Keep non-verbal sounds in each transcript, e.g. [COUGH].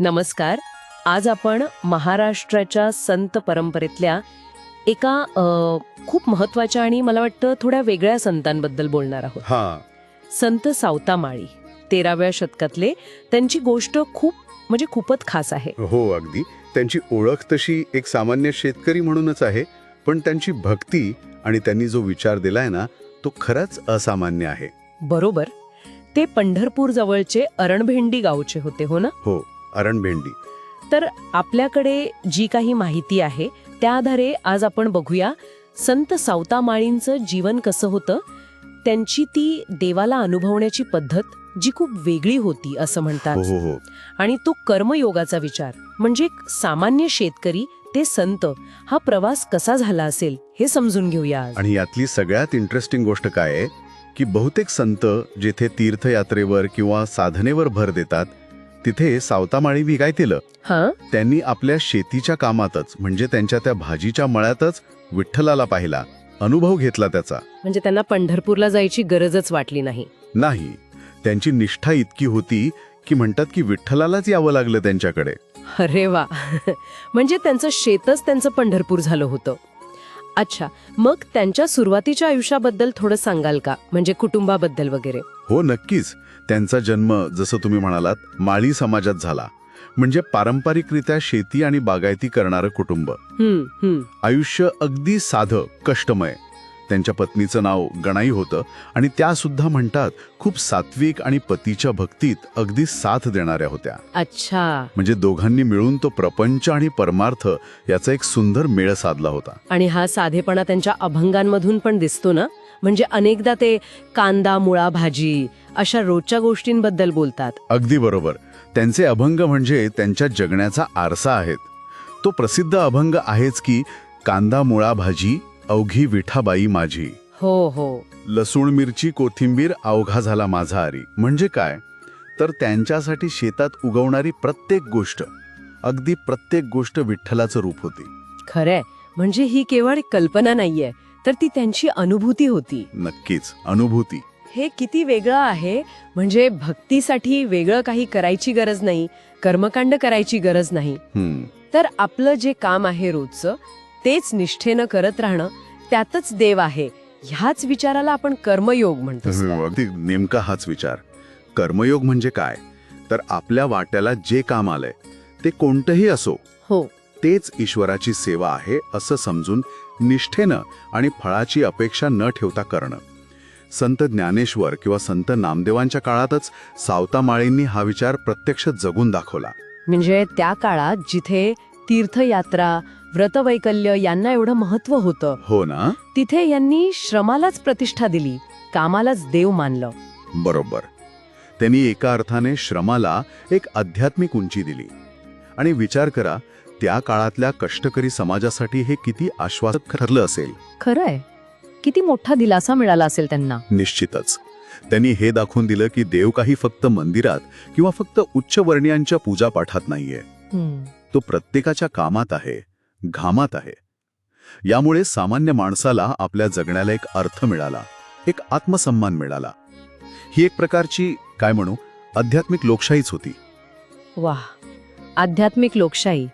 नमस्कार. आज आपण महाराष्ट्राच्या संत परंपरेतल्या एका खूप महत्त्वाच्या आणि मला वाटतं थोड्या वेगळ्या संतांबद्दल बोलणार आहोत. हा. संत सावतामाळी तेराव्या शतकातले. त्यांची गोष्ट खूप म्हणजे खूपच खास आहे. हो अगदी. त्यांची ओळख तशी एक सामान्य शेतकरी म्हणूनच आहे पण त्यांची भक्ती आणि त्यांनी जो विचार दिलाय ना तो खरंच असामान्य आहे. बरोबर. ते पंढरपूर जवळचे अरणभेंडी गावचे होते हो ना? हो. अरणभेंडी. तर आपल्याकडे जी काही माहिती आहे त्या आधारे आज आपण बघूया संत सावतामाळींचं जीवन कसं होतं त्यांची ती देवाला अनुभवण्याची पद्धत जी खूप वेगळी होती असं हो म्हणतात. हो हो आणि तो कर्मयोगाचा विचार म्हणजे एक सामान्य शेतकरी ते संत हा प्रवास कसा झाला असेल हे समजून घेऊया. आणि यातली सगळ्यात इंटरेस्टिंग गोष्ट काय आहे की बहुतेक संत जेथे तीर्थयात्रेवर किंवा साधनेवर भर देतात तिथे सावतामाळी केलं हा? त्यांनी आपल्या शेतीच्या कामातच म्हणजे त्यांच्या त्या भाजीच्या मळ्यातच विठ्ठलाला पाहिला. अनुभव घेतला त्याचा. म्हणजे त्यांना पंढरपूरला जायची गरजच वाटली नाही. नाही. त्यांची निष्ठा इतकी होती की म्हणतात की विठ्ठलालाच यावं लागलं त्यांच्याकडे. अरे वा. [LAUGHS] म्हणजे त्यांचं शेतच त्यांचं पंढरपूर झालं होतं. अच्छा मग त्यांच्या सुरुवातीच्या आयुष्याबद्दल थोडं सांगाल का? म्हणजे कुटुंबाबद्दल वगैरे. हो नक्कीच. त्यांचा जन्म जसं तुम्ही म्हणालात माळी समाजात झाला. म्हणजे पारंपरिकरित्या शेती आणि बागायती करणारं कुटुंब. हम्म हम्म आयुष्य अगदी साधं कष्टमय. त्यांच्या पत्नीचं नाव गणाई होतं आणि त्या सुद्धा म्हणतात खूप सात्विक आणि पतीच्या भक्तीत अगदी साथ देणाऱ्या होत्या. अच्छा. म्हणजे दोघांनी मिळून तो प्रपंच आणि परमार्थ याचा एक सुंदर मेळ साधला होता. आणि हा साधेपणा त्यांच्या अभंगांमधून पण दिसतो ना? म्हणजे अनेकदा ते कांदा मुळा भाजी अशा रोजच्या गोष्टींबद्दल बोलतात. अगदी बरोबर. त्यांचे अभंग म्हणजे त्यांच्या जगण्याचा आरसा आहेत. तो प्रसिद्ध अभंग आहेच की कांदा मुळा भाजी अवघी विठाबाई माझी. हो हो. लसूण मिरची कोथिंबीर अवघा झाला माझा आरी. म्हणजे काय? तर त्यांच्यासाठी शेतात उगवणारी प्रत्येक गोष्ट अगदी प्रत्येक गोष्ट विठ्ठलाचं रूप होती. खरंय. म्हणजे ही केवळ कल्पना नाहीये तर ती त्यांची अनुभूती होती. नक्कीच अनुभूती. हे किती वेगळं आहे म्हणजे भक्तीसाठी वेगळं काही करायची गरज नाही कर्मकांड करायची गरज नाही. हम्म. तर आपलं जे काम आहे रोजचं तेच निष्ठेनं करत राहणं त्यातच देव आहे. ह्याच विचाराला आपण कर्मयोग म्हणतो. हो, अगदी नेमका हाच विचार. कर्मयोग म्हणजे काय? तर आपल्या वाट्याला जे काम आलंय ते कोणतंही असो हो. तेच ईश्वराची सेवा आहे असं समजून निष्ठेनं आणि फळाची अपेक्षा न ठेवता करणं. संत ज्ञानेश्वर किंवा संत नामदेवांच्या काळातच सावतामाळींनी हा विचार प्रत्यक्ष जगून दाखवला. म्हणजे त्या काळात जिथे तीर्थयात्रा व्रतवैकल्य यांना एवढं महत्त्व होतं. हो ना? तिथे यांनी श्रमालाच प्रतिष्ठा दिली कामालाच देव मानलं. बरोबर. त्यांनी एका अर्थाने श्रमाला एक आध्यात्मिक उंची दिली. आणि विचार करा त्या काळातल्या कष्टकरी समाजासाठी हे किती आश्वासक ठरलं असेल. खरंय. किती मोठा दिलासा मिळाला असेल त्यांना. निश्चितच. त्यांनी हे दाखवून दिलं की देव काही फक्त मंदिरात किंवा फक्त उच्चवर्णीयांच्या पूजापाठात नाहीये. तो प्रत्येकाच्या कामात आहे. घामात आहे. यामुळे सामान्य माणसाला आपल्या जगण्याला एक अर्थ मिळाला एक आत्मसन्मान मिळाला. ही एक प्रकारची काय म्हणू आध्यात्मिक लोकशाहीच होती. वाह! आध्यात्मिक लोकशाही.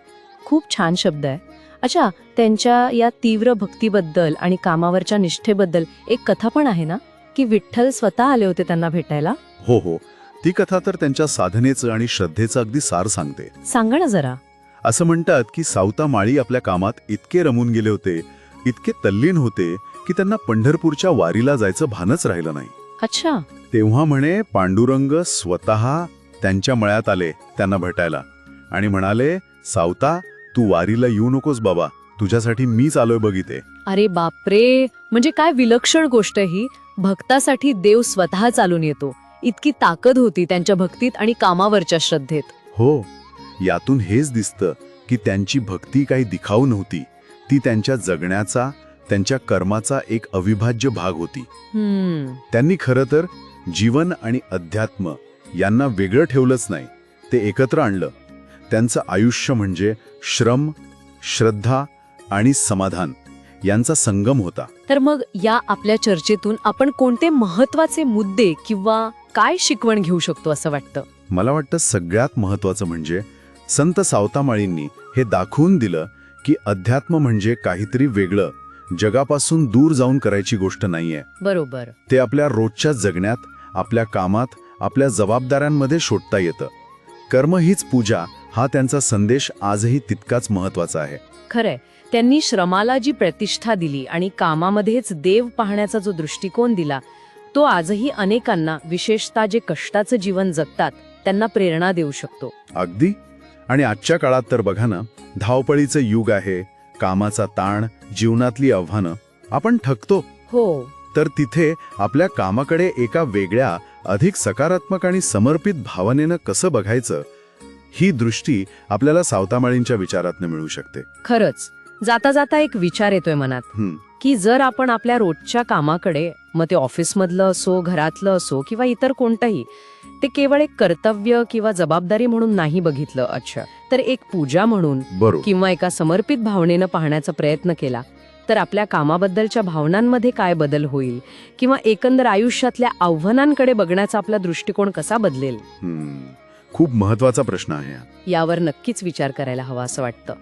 खूप छान शब्द आहे. अच्छा त्यांच्या या तीव्र भक्तीबद्दल आणि कामावरच्या निष्ठेबद्दल एक कथा पण आहे ना? की विठ्ठल स्वतः आले होते त्यांना भेटायला? हो हो. ती कथा तर त्यांच्या साधनेचं आणि श्रद्धेचं अगदी सार सांगते. सांगा ना जरा. असं म्हणतात की सावता माळी आपल्या कामात इतके रमून गेले होते इतके तल्लीन होते की त्यांना पंढरपूरच्या वारीला जायचं भानच राहिलं नाही. अच्छा. तेव्हा म्हणे पांडुरंग स्वतः त्यांच्या मळ्यात आले त्यांना भेटायला. आणि म्हणाले सावता तू वारीला येऊ नकोस बाबा तुझ्यासाठी मीच आलोय बघिते अरे बापरे! म्हणजे काय विलक्षण गोष्ट ही. भक्तासाठी देव स्वतः चालून येतो. इतकी ताकद होती त्यांच्या भक्तीत आणि कामावरच्या श्रद्धेत. हो. यातून हेच दिसतं की त्यांची भक्ती काही दिखाऊ नव्हती. ती त्यांच्या जगण्याचा त्यांच्या कर्माचा एक अविभाज्य भाग होती. त्यांनी खरं तर जीवन आणि अध्यात्म यांना वेगळं ठेवलंच नाही ते एकत्र आणलं. त्यांचं आयुष्य म्हणजे श्रम श्रद्धा आणि समाधान यांचा संगम होता. तर मग या आपल्या चर्चेतून आपण कोणते महत्त्वाचे मुद्दे किंवा काय शिकवण घेऊ शकतो असं वाटतं? मला वाटतं सगळ्यात महत्वाचं म्हणजे संत सावतामाळींनी हे दाखवून दिलं की अध्यात्म म्हणजे काहीतरी वेगळं. जगापासून दूर जाऊन करायची गोष्ट नाहीये. बरोबर. ते आपल्या रोजच्या जगण्यात आपल्या कामात आपल्या जबाबदाऱ्यांमध्ये शोधता येतं. कर्म हीच पूजा हा त्यांचा संदेश आजही तितकाच महत्त्वाचा आहे. खरंय. त्यांनी श्रमाला जी प्रतिष्ठा दिली आणि कामामध्येच देव पाहण्याचा जो दृष्टिकोन दिला तो आजही अनेकांना विशेषतः जे कष्टाचं जीवन जगतात त्यांना प्रेरणा देऊ शकतो. अगदी. आणि आजच्या काळात तर बघा ना धावपळीचं युग आहे कामाचा ताण जीवनातली आव्हानं आपण थकतो. हो. तर तिथे आपल्या कामाकडे एका वेगळ्या अधिक सकारात्मक आणि समर्पित भावनेनं कसं बघायचं ही दृष्टी आपल्याला सावतामाळींच्या विचारातनं मिळू शकते. खरंच. जाता जाता एक विचार येतोय मनात की जर आपण आपल्या रोजच्या कामाकडे मग ते ऑफिसमधलं असो घरातलं असो किंवा इतर कोणतंही ते केवळ एक कर्तव्य किंवा जबाबदारी म्हणून नाही बघितलं अच्छा. तर एक पूजा म्हणून किंवा एका समर्पित भावनेनं पाहण्याचा प्रयत्न केला तर आपल्या कामाबद्दलच्या भावनांमध्ये काय बदल होईल? किंवा एकंदर आयुष्यातल्या आव्हानांकडे बघण्याचा आपला दृष्टिकोन कसा बदलेल? खूप महत्त्वाचा प्रश्न आहे. यावर नक्कीच विचार करायला हवा असं वाटतं.